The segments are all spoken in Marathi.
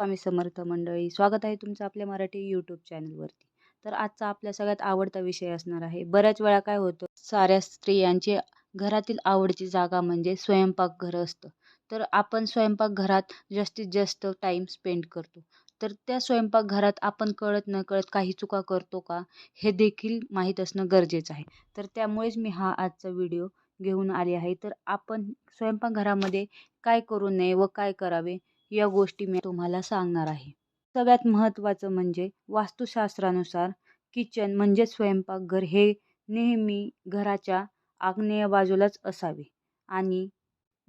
स्वामी समर्थ मंडळी स्वागत आहे तुमचं आपल्या मराठी यूट्यूब चॅनलवरती तर आजचा आपल्या सगळ्यात आवडता विषय असणार आहे बऱ्याच वेळा काय होतं साऱ्या स्त्रियांचे घरातील आवडीची जागा म्हणजे स्वयंपाकघर असतं. तर आपण स्वयंपाकघरात जास्तीत जास्त टाईम स्पेंड करतो. तर त्या स्वयंपाकघरात आपण कळत न कळत काही चुका करतो का हे देखील माहीत असणं गरजेचं आहे. तर त्यामुळेच मी हा आजचा व्हिडिओ घेऊन आले आहे. तर आपण स्वयंपाकघरामध्ये काय करू नये व काय करावे या गोष्टी मी तुम्हाला सांगणार आहे. सगळ्यात महत्त्वाचं म्हणजे वास्तुशास्त्रानुसार किचन म्हणजे स्वयंपाकघर हे नेहमी घराच्या आग्नेय बाजूलाच असावे. आणि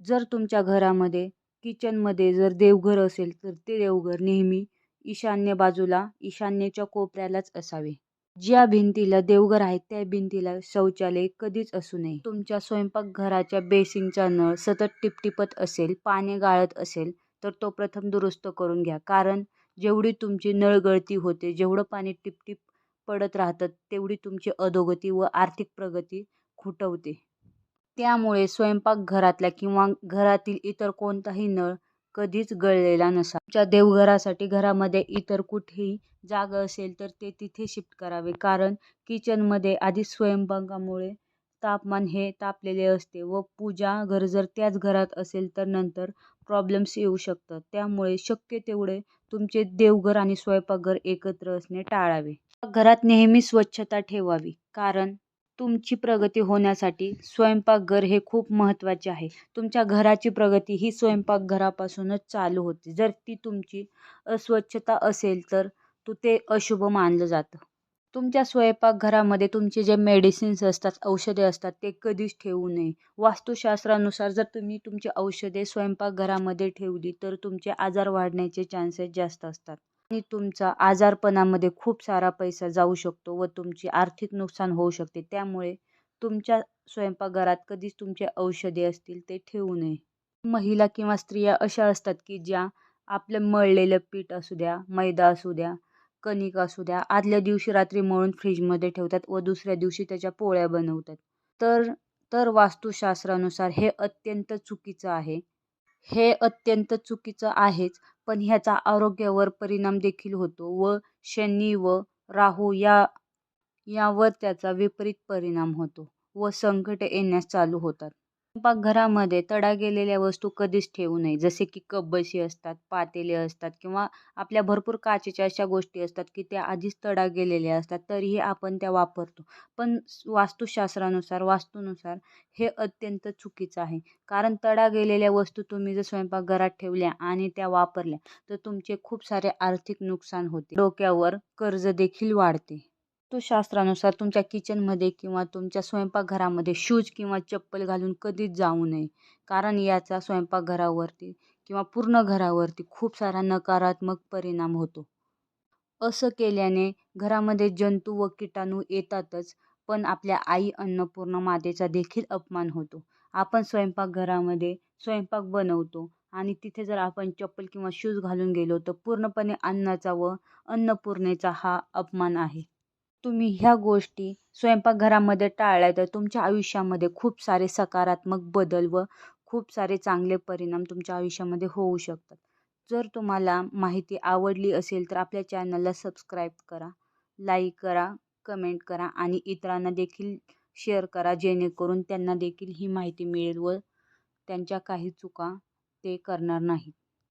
जर तुमच्या घरामध्ये किचनमध्ये जर देवघर असेल तर ते देवघर नेहमी ईशान्य बाजूला ईशान्येच्या कोपऱ्यालाच असावे. ज्या भिंतीला देवघर आहे त्या भिंतीला शौचालय कधीच असू नये. तुमच्या स्वयंपाकघराच्या बेसिनचा नळ सतत टिपटिपत असेल पाणी गाळत असेल तर तो प्रथम दुरुस्त करून घ्या. कारण जेवढी तुमची नळगळती होते जेवढं पाणी टिपटिप पडत राहतं तेवढी तुमची अधोगती व आर्थिक प्रगती खुटवते. त्यामुळे स्वयंपाकघरातल्या किंवा घरातील इतर कोणताही नळ कधीच गळलेला नसा तुमच्या देवघरासाठी घरामध्ये इतर कुठेही जागा असेल तर ते तिथे शिफ्ट करावे. कारण किचनमध्ये आधी स्वयंपाकामुळे तापमान हे तापलेले असते व पूजा घर जर त्याच घरात असेल तर नंतर प्रॉब्लेम्स येऊ शकतात. त्यामुळे शक्य तेवढे तुमचे देवघर आणि स्वयंपाकघर एकत्र असणे टाळावे. घरात नेहमी स्वच्छता ठेवावी कारण तुमची प्रगती होण्यासाठी स्वयंपाकघर हे खूप महत्त्वाचे आहे. तुमच्या घराची प्रगती ही स्वयंपाकघरापासूनच चालू होते. जर ती तुमची अस्वच्छता असेल तर तो ते अशुभ मानलं जातं. तुमच्या स्वयंपाकघरामध्ये तुमचे जे मेडिसिन्स असतात औषधे असतात ते कधीच ठेवू नये. वास्तुशास्त्रानुसार जर तुम्ही तुमची औषधे स्वयंपाकघरामध्ये ठेवली तर तुमचे आजार वाढण्याचे चान्सेस जास्त असतात. आणि तुमचा आजारपणामध्ये खूप सारा पैसा जाऊ शकतो व तुमची आर्थिक नुकसान होऊ शकते. त्यामुळे तुमच्या स्वयंपाकघरात कधीच तुमचे औषधे असतील ते ठेवू नये. महिला किंवा स्त्रिया अशा असतात की ज्या आपलं मळलेलं पीठ असू द्या मैदा असू द्या कणिक असू द्या आदल्या दिवशी रात्री मळून फ्रीजमध्ये ठेवतात व दुसऱ्या दिवशी त्याच्या पोळ्या बनवतात. तर तर वास्तुशास्त्रानुसार हे अत्यंत चुकीचं आहे. हे अत्यंत चुकीचं आहेच पण ह्याचा आरोग्यावर परिणाम देखील होतो व शनी व राहू या यावर त्याचा विपरीत परिणाम होतो व संकट येण्यास चालू होतात. स्वयंपाकघरामध्ये तडा गेलेल्या वस्तू कधीच ठेवू नये. जसे की कपबशी असतात पातेले असतात किंवा आपल्या भरपूर काचेच्या अशा गोष्टी असतात की त्या आधीच तडा गेलेल्या असतात तरीही आपण त्या वापरतो. पण वास्तुशास्त्रानुसार वास्तूनुसार हे अत्यंत चुकीचं आहे. कारण तडा गेलेल्या वस्तू तुम्ही जर स्वयंपाकघरात ठेवल्या आणि त्या वापरल्या तर तुमचे खूप सारे आर्थिक नुकसान होते. डोक्यावर कर्ज देखील वाढते. वास्तुशास्त्रानुसार तुमच्या किचनमध्ये किंवा तुमच्या स्वयंपाकघरामध्ये शूज किंवा चप्पल घालून कधीच जाऊ नये. कारण याचा स्वयंपाकघरावरती किंवा पूर्ण घरावरती खूप सारा नकारात्मक परिणाम होतो. असं केल्याने घरामध्ये जंतू व किटाणू येतातच पण आपल्या आई अन्नपूर्ण मातेचा देखील अपमान होतो. आपण स्वयंपाकघरामध्ये स्वयंपाक बनवतो आणि तिथे जर आपण चप्पल किंवा शूज घालून गेलो तर पूर्णपणे अन्नाचा व अन्नपूर्णेचा हा अपमान आहे. तुम्ही ह्या गोष्टी स्वयंपाकघरामध्ये टाळल्या तर तुमच्या आयुष्यामध्ये खूप सारे सकारात्मक बदल व खूप सारे चांगले परिणाम तुमच्या आयुष्यामध्ये होऊ शकतात. जर तुम्हाला माहिती आवडली असेल तर आपल्या चॅनलला सबस्क्राईब करा लाईक करा कमेंट करा आणि इतरांना देखील शेअर करा जेणेकरून त्यांना देखील ही माहिती मिळेल व त्यांच्या काही चुका ते करणार नाहीत.